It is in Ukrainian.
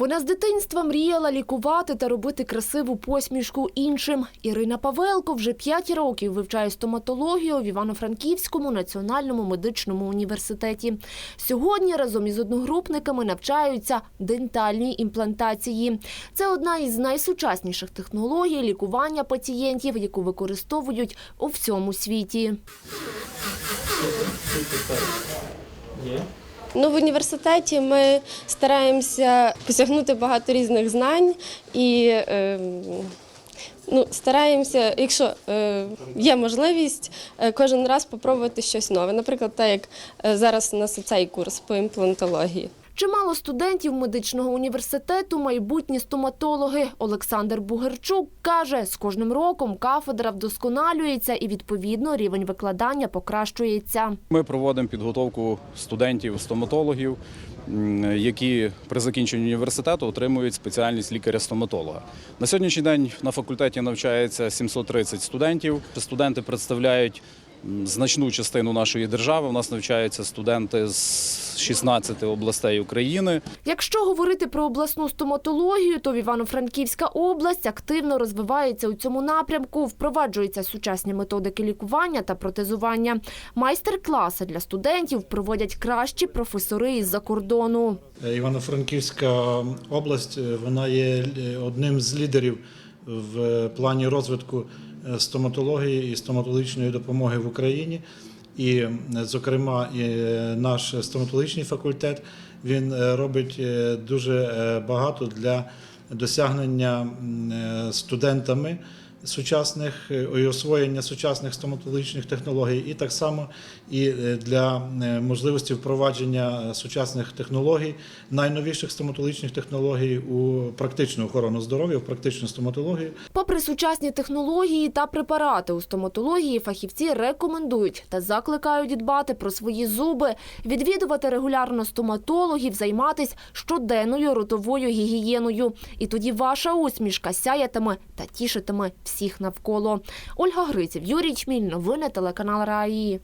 Вона з дитинства мріяла лікувати та робити красиву посмішку іншим. Ірина Павелко вже 5 років вивчає стоматологію в Івано-Франківському національному медичному університеті. Сьогодні разом із одногрупниками навчаються дентальній імплантації. Це одна із найсучасніших технологій лікування пацієнтів, яку використовують у всьому світі. Ну, в університеті ми стараємося посягнути багато різних знань і е, ну, стараємося, якщо е, є можливість, е, кожен раз спробувати щось нове. Наприклад, так як е, зараз у нас цей курс по імплантології. Чимало студентів медичного університету, майбутні стоматологи. Олександр Бугерчук каже, з кожним роком кафедра вдосконалюється і, відповідно, рівень викладання покращується. Ми проводимо підготовку студентів-стоматологів, які при закінченні університету отримують спеціальність лікаря-стоматолога. На сьогоднішній день на факультеті навчається 730 студентів. Студенти представляють значну частину нашої держави. У нас навчаються студенти з 16 областей України. Якщо говорити про обласну стоматологію, то в Івано-Франківська область активно розвивається у цьому напрямку, впроваджуються сучасні методики лікування та протезування. Майстер-класи для студентів проводять кращі професори із-за кордону. Івано-Франківська область е, вона є е, одним з лідерів в плані розвитку е, стоматології і стоматологічної допомоги в Україні. І, е, зокрема, і е, наш стоматологічний факультет він робить дуже багато для досягнення студентами сучасних е, і освоєння сучасних стоматологічних технологій, і так само і е, для е, можливості впровадження сучасних технологій, найновіших стоматологічних технологій у практичну охорону здоров'я, в практичну стоматологію. Попри сучасні технології та препарати у стоматології, фахівці рекомендують та закликають дбати про свої зуби, відвідувати регулярно стоматологів, займатися щоденною ротовою гігієною. І тоді ваша усмішка сяятиме та тішитиме всіх навколо. Ольга Гриців, Юрій Чміль, новини телеканал Раї.